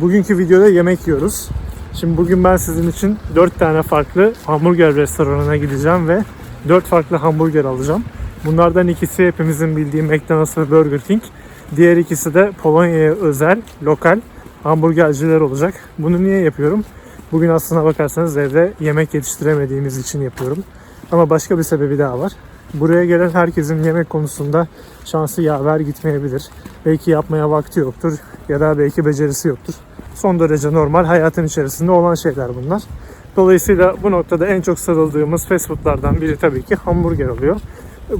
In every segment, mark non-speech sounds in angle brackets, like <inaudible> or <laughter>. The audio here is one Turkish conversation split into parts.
Bugünkü videoda yemek yiyoruz. Şimdi bugün ben sizin için 4 tane farklı hamburger restoranına gideceğim ve 4 farklı hamburger alacağım. Bunlardan ikisi hepimizin bildiği McDonald's ve Burger King. Diğer ikisi de Polonya'ya özel, lokal hamburgerciler olacak. Bunu niye yapıyorum? Bugün aslına bakarsanız evde yemek yetiştiremediğimiz için yapıyorum. Ama başka bir sebebi daha var. Buraya gelen herkesin yemek konusunda şansı yaver gitmeyebilir. Belki yapmaya vakti yoktur ya da belki becerisi yoktur. Son derece normal hayatın içerisinde olan şeyler bunlar. Dolayısıyla bu noktada en çok sarıldığımız fast foodlardan biri tabii ki hamburger oluyor.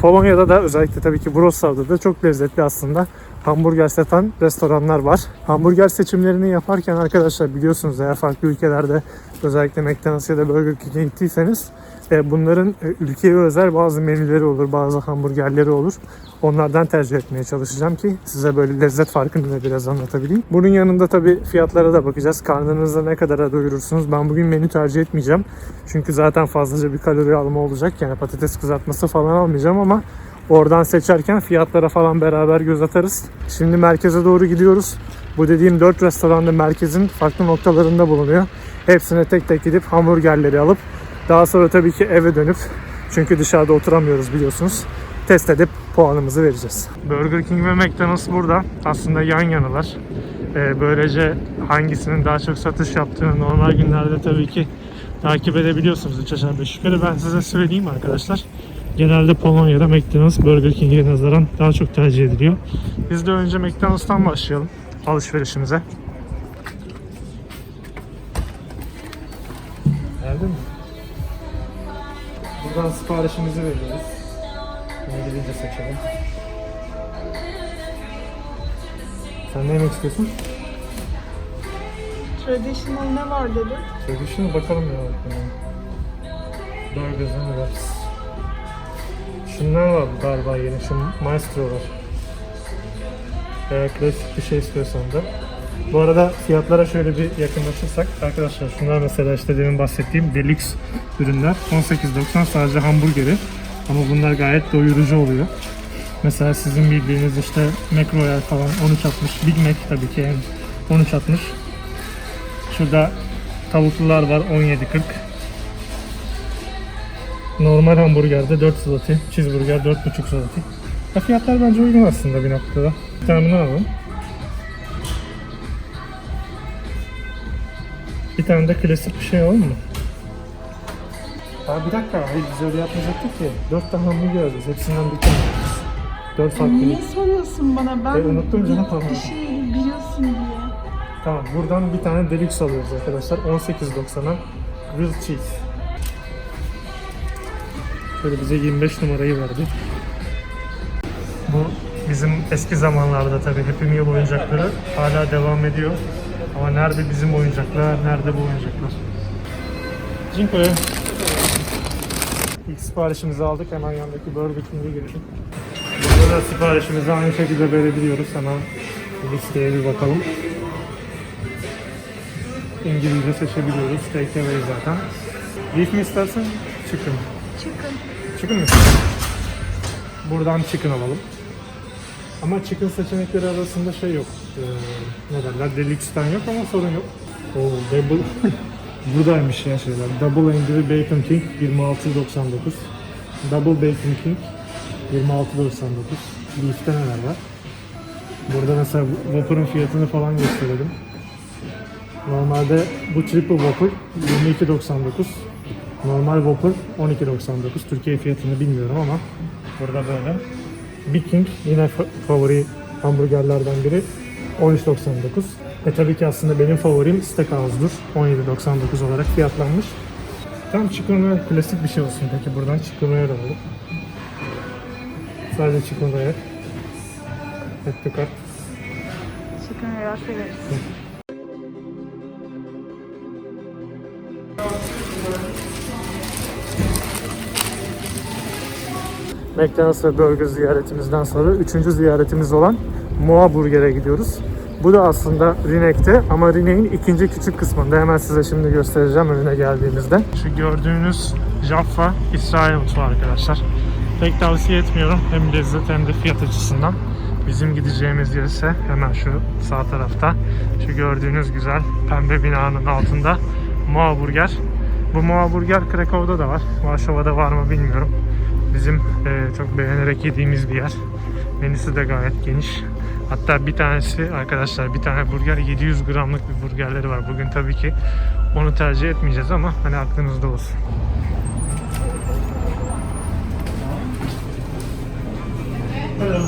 Polonya'da da özellikle tabii ki Wrocław'da da çok lezzetli aslında hamburger satan restoranlar var. Hamburger seçimlerini yaparken arkadaşlar biliyorsunuz eğer farklı ülkelerde özellikle McDonald's ya da Burger King'e gittiyseniz e, bunların e, ülkeye özel bazı menüleri olur, bazı hamburgerleri olur. Onlardan tercih etmeye çalışacağım ki size böyle lezzet farkını da biraz anlatabileyim. Bunun yanında tabii fiyatlara da bakacağız. Karnınızda ne kadara doyurursunuz. Ben bugün menü tercih etmeyeceğim. Çünkü zaten fazlaca bir kalori alma olacak. Yani patates kızartması falan almayacağım ama oradan seçerken fiyatlara falan beraber göz atarız. Şimdi merkeze doğru gidiyoruz. Bu dediğim 4 restoranda merkezin farklı noktalarında bulunuyor. Hepsine tek tek gidip hamburgerleri alıp daha sonra tabii ki eve dönüp çünkü dışarıda oturamıyoruz biliyorsunuz. Test edip puanımızı vereceğiz. Burger King ve McDonald's burada. Aslında yan yanalar. Ee, böylece hangisinin daha çok satış yaptığını normal günlerde tabii ki takip edebiliyorsunuz 3 aşağı 5 yukarı. Ben size söyleyeyim arkadaşlar. Genelde Polonya'da McDonald's Burger King'e nazaran daha çok tercih ediliyor. Biz de önce McDonald's'tan başlayalım alışverişimize. Geldi mi? Buradan siparişimizi veriyoruz. İngilizce seçelim. Sen ne yemek istiyorsun? Traditional ne var dedi? Traditional bakalım ya. Burgers and wraps. Şunlar var galiba yeni. Şu maestro var. Eğer klasik bir şey istiyorsan da. Bu arada fiyatlara şöyle bir yakınlaşırsak arkadaşlar şunlar mesela işte demin bahsettiğim deluxe ürünler 18.90 sadece hamburgeri ama bunlar gayet doyurucu oluyor. Mesela sizin bildiğiniz işte McRoyal falan 13.60 Big Mac tabii ki en 13.60 Şurada tavuklular var 17.40 Normal hamburgerde 4 zloty, cheeseburger 4.5 zloty. Ya fiyatlar bence uygun aslında bir noktada. Bir tane bunu alalım. Bir tane de klasik bir şey alalım mı? Aa bir dakika, hayır biz öyle yapmayacaktık ki. 4 tane hamburger alacağız, hepsinden bir tane alacağız. 4 farklı. Niye soruyorsun bana? Ben E, unuttum canım, tamam. bir şey biliyorsun diye. Tamam, buradan bir tane deluxe alıyoruz arkadaşlar. 18.90'a grilled cheese. Şöyle bize 25 numarayı verdi. Bu bizim eski zamanlarda tabii Happy Meal oyuncakları hala devam ediyor. Ama nerede bizim oyuncaklar, nerede bu oyuncaklar? Cinko'ya. İlk siparişimizi aldık. Hemen yandaki Burger King'e girelim. Burada da siparişimizi aynı şekilde verebiliyoruz. Hemen listeye bir bakalım. İngilizce seçebiliyoruz. Take away zaten. Beef mi istersen? Chicken. Çıkın. Mi? Buradan chicken alalım. Ama chicken seçenekleri arasında şey yok. Ee, ne derler? Deluxe'den yok ama sorun yok. Oo, double. <laughs> Buradaymış ya şeyler. Double Angry Bacon King 26.99. Double Bacon King 26.99. Beef'te neler var? Burada mesela Whopper'ın fiyatını falan gösterelim. Normalde bu Triple Whopper 22.99. Normal Whopper 12.99. Türkiye fiyatını bilmiyorum ama burada böyle. Big King yine fa- favori hamburgerlerden biri 13.99. E tabii ki aslında benim favorim Steakhouse'dur. 17.99 olarak fiyatlanmış. Tam chicken klasik bir şey olsun peki buradan chicken royal alalım. Sadece chicken royal. Et to kart. Çıkın veya severiz. McDonald's ve Burger ziyaretimizden sonra üçüncü ziyaretimiz olan Moa Burger'e gidiyoruz. Bu da aslında Rinek'te ama Rinek'in ikinci küçük kısmında. Hemen size şimdi göstereceğim önüne geldiğimizde. Şu gördüğünüz Jaffa İsrail mutfağı arkadaşlar. Pek tavsiye etmiyorum hem lezzet hem de fiyat açısından. Bizim gideceğimiz yer ise hemen şu sağ tarafta. Şu gördüğünüz güzel pembe binanın altında Moa Burger. Bu Moa Burger Krakow'da da var. Varşova'da var mı bilmiyorum. Bizim e, çok beğenerek yediğimiz bir yer. Menüsü de gayet geniş. Hatta bir tanesi arkadaşlar bir tane burger 700 gramlık bir burgerleri var. Bugün tabii ki onu tercih etmeyeceğiz ama hani aklınızda olsun. Hello.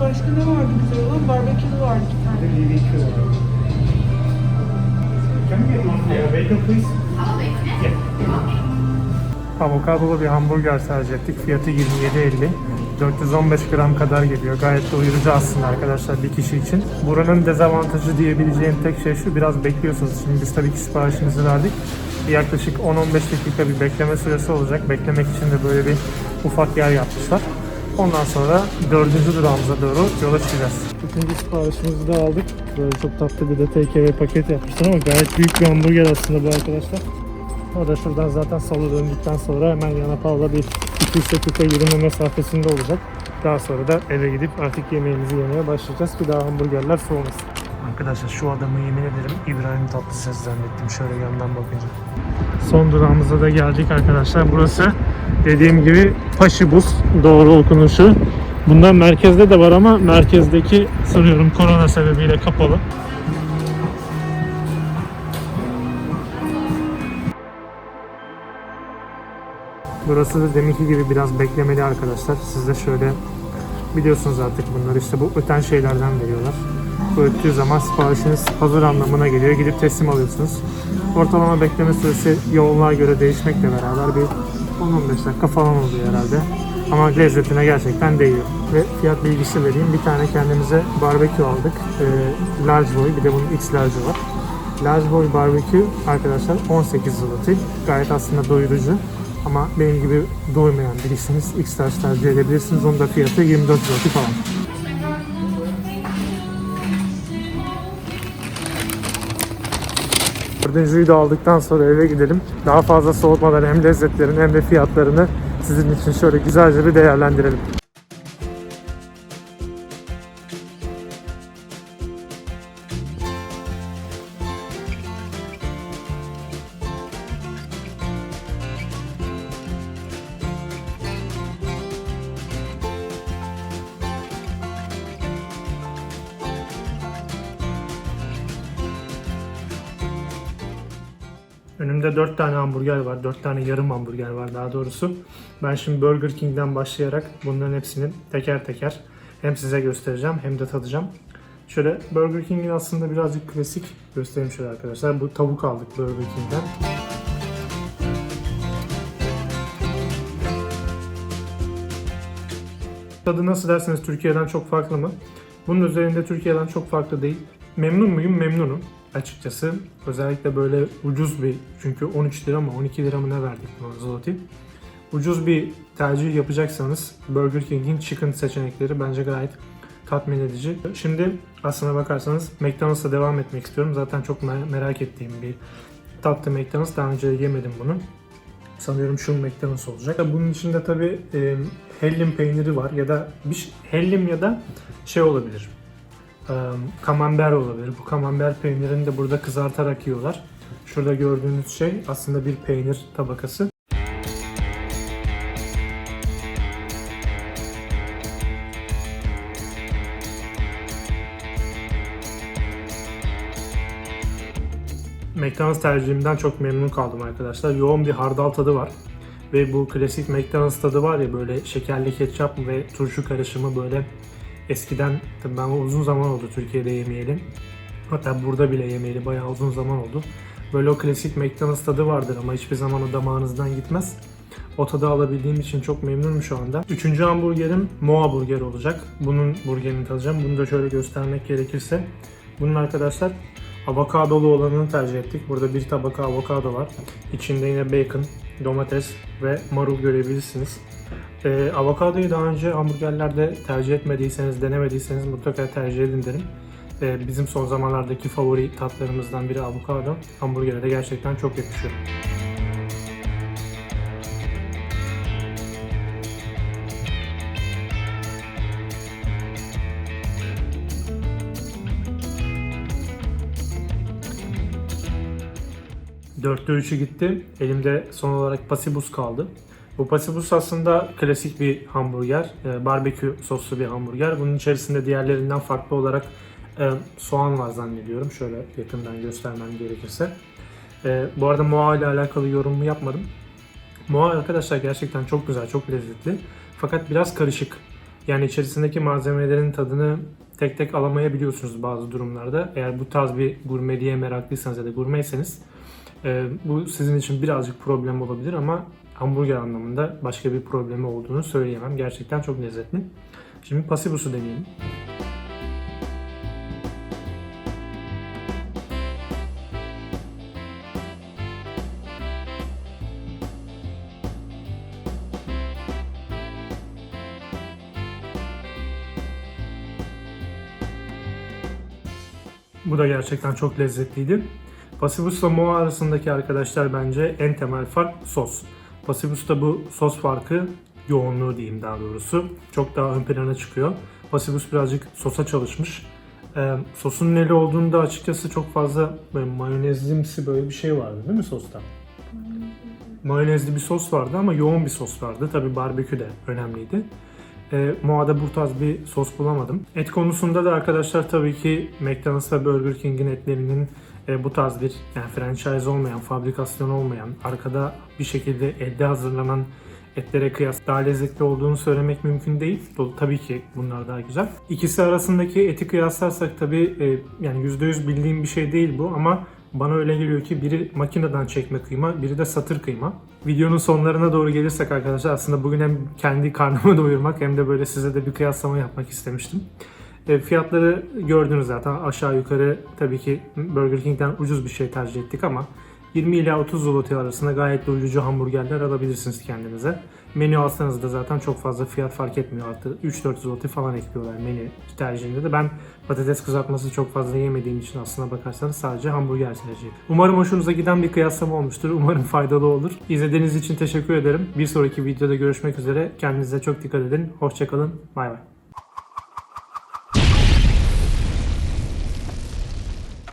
Başka ne vardı güzel olan? Barbekülü vardı bir tane. BBQ var. Avokadolu bir hamburger tercih ettik. Fiyatı 27.50. 415 gram kadar geliyor. Gayet doyurucu aslında arkadaşlar bir kişi için. Buranın dezavantajı diyebileceğim tek şey şu. Biraz bekliyorsunuz. Şimdi biz tabii ki siparişimizi verdik. Yaklaşık 10-15 dakika bir bekleme süresi olacak. Beklemek için de böyle bir ufak yer yapmışlar. Ondan sonra dördüncü durağımıza doğru yola çıkacağız. İkinci siparişimizi de aldık. Böyle çok tatlı bir de take paket yapmışlar ama gayet büyük bir hamburger aslında bu arkadaşlar. O da şuradan zaten salı döndükten sonra hemen yana Pavla bir 200 dakika yürüme mesafesinde olacak. Daha sonra da eve gidip artık yemeğimizi yemeye başlayacağız ki daha hamburgerler soğumasın. Arkadaşlar şu adamı yemin ederim İbrahim Tatlıses zannettim şöyle yandan bakınca. Son durağımıza da geldik arkadaşlar. Burası dediğim gibi Paşibus doğru okunuşu. Bundan merkezde de var ama merkezdeki sanıyorum korona sebebiyle kapalı. Burası da deminki gibi biraz beklemeli arkadaşlar. Siz de şöyle biliyorsunuz artık bunları işte bu öten şeylerden veriyorlar. Bu öttüğü zaman siparişiniz hazır anlamına geliyor. Gidip teslim alıyorsunuz. Ortalama bekleme süresi yoğunluğa göre değişmekle beraber bir 10-15 dakika falan oluyor herhalde. Ama lezzetine gerçekten değiyor. Ve fiyat bilgisi vereyim. Bir tane kendimize barbekü aldık. Ee, large boy bir de bunun X large'ı var. Large boy barbekü arkadaşlar 18 zloty. Gayet aslında doyurucu. Ama benim gibi doymayan birisiniz X large tercih edebilirsiniz. Onun da fiyatı 24 zloty falan. Dördüncüyü de aldıktan sonra eve gidelim. Daha fazla soğutmadan hem lezzetlerini hem de fiyatlarını sizin için şöyle güzelce bir değerlendirelim. Önümde 4 tane hamburger var. 4 tane yarım hamburger var daha doğrusu. Ben şimdi Burger King'den başlayarak bunların hepsini teker teker hem size göstereceğim hem de tadacağım. Şöyle Burger King'in aslında birazcık klasik göstereyim şöyle arkadaşlar. Bu tavuk aldık Burger King'den. Tadı nasıl derseniz Türkiye'den çok farklı mı? Bunun üzerinde Türkiye'den çok farklı değil. Memnun muyum? Memnunum açıkçası. Özellikle böyle ucuz bir çünkü 13 lira mı 12 lira mı ne verdik bu zloty. Ucuz bir tercih yapacaksanız Burger King'in chicken seçenekleri bence gayet tatmin edici. Şimdi aslına bakarsanız McDonald's'a devam etmek istiyorum. Zaten çok mer- merak ettiğim bir tatlı McDonald's. Daha önce yemedim bunu. Sanıyorum şu McDonald's olacak. Bunun içinde tabi e, hellim peyniri var ya da bir hellim ya da şey olabilir. Kamember olabilir. Bu kamember peynirini de burada kızartarak yiyorlar. Şurada gördüğünüz şey aslında bir peynir tabakası. McDonald's tercihimden çok memnun kaldım arkadaşlar. Yoğun bir hardal tadı var. Ve bu klasik McDonald's tadı var ya böyle şekerli ketçap ve turşu karışımı böyle eskiden tabii ben uzun zaman oldu Türkiye'de yemeyelim. Hatta burada bile yemeyeli bayağı uzun zaman oldu. Böyle o klasik McDonald's tadı vardır ama hiçbir zaman o damağınızdan gitmez. O tadı alabildiğim için çok memnunum şu anda. Üçüncü hamburgerim Moa Burger olacak. Bunun burgerini tadacağım. Bunu da şöyle göstermek gerekirse. Bunun arkadaşlar avokadolu olanını tercih ettik. Burada bir tabaka avokado var. İçinde yine bacon, domates ve marul görebilirsiniz. E, avokadoyu daha önce hamburgerlerde tercih etmediyseniz, denemediyseniz mutlaka tercih edin derim. E, bizim son zamanlardaki favori tatlarımızdan biri avokado. Hamburgere de gerçekten çok yakışıyor. Dörtte üçü gitti. Elimde son olarak pasibus kaldı. Bu pasibus aslında klasik bir hamburger. E, barbekü soslu bir hamburger. Bunun içerisinde diğerlerinden farklı olarak e, soğan var zannediyorum. Şöyle yakından göstermem gerekirse. E, bu arada Moa ile alakalı yorumumu yapmadım. Moa arkadaşlar gerçekten çok güzel, çok lezzetli. Fakat biraz karışık. Yani içerisindeki malzemelerin tadını tek tek alamayabiliyorsunuz bazı durumlarda. Eğer bu tarz bir gurmeliğe meraklıysanız ya da gurmeyseniz e, bu sizin için birazcık problem olabilir ama hamburger anlamında başka bir problemi olduğunu söyleyemem. Gerçekten çok lezzetli. Şimdi pasibus'u deneyelim. Bu da gerçekten çok lezzetliydi. Pasibus'la Moa arasındaki arkadaşlar bence en temel fark sos. Pasibus'ta bu sos farkı yoğunluğu diyeyim daha doğrusu. Çok daha ön plana çıkıyor. Pasibus birazcık sosa çalışmış. Ee, sosun neli olduğunda açıkçası çok fazla böyle mayonezlimsi böyle bir şey vardı değil mi sosta? Mayonezli bir sos vardı ama yoğun bir sos vardı. Tabi barbekü de önemliydi. E, Moa'da bu tarz bir sos bulamadım. Et konusunda da arkadaşlar tabii ki McDonald's ve Burger King'in etlerinin e, bu tarz bir yani franchise olmayan, fabrikasyon olmayan, arkada bir şekilde elde hazırlanan etlere kıyas daha lezzetli olduğunu söylemek mümkün değil. Tabii ki bunlar daha güzel. İkisi arasındaki eti kıyaslarsak tabii e, yani %100 bildiğim bir şey değil bu ama bana öyle geliyor ki biri makineden çekme kıyma, biri de satır kıyma. Videonun sonlarına doğru gelirsek arkadaşlar aslında bugün hem kendi karnımı <laughs> doyurmak hem de böyle size de bir kıyaslama yapmak istemiştim. E, fiyatları gördünüz zaten aşağı yukarı tabii ki Burger King'den ucuz bir şey tercih ettik ama 20 ila 30 zloty arasında gayet doyurucu hamburgerler alabilirsiniz kendinize. Menü alsanız da zaten çok fazla fiyat fark etmiyor. Artı 3-4 zloty falan ekliyorlar menü tercihinde de. Ben patates kızartması çok fazla yemediğim için aslına bakarsanız sadece hamburger tercih ediyorum. Umarım hoşunuza giden bir kıyaslama olmuştur. Umarım faydalı olur. İzlediğiniz için teşekkür ederim. Bir sonraki videoda görüşmek üzere. Kendinize çok dikkat edin. Hoşçakalın. Bay bay.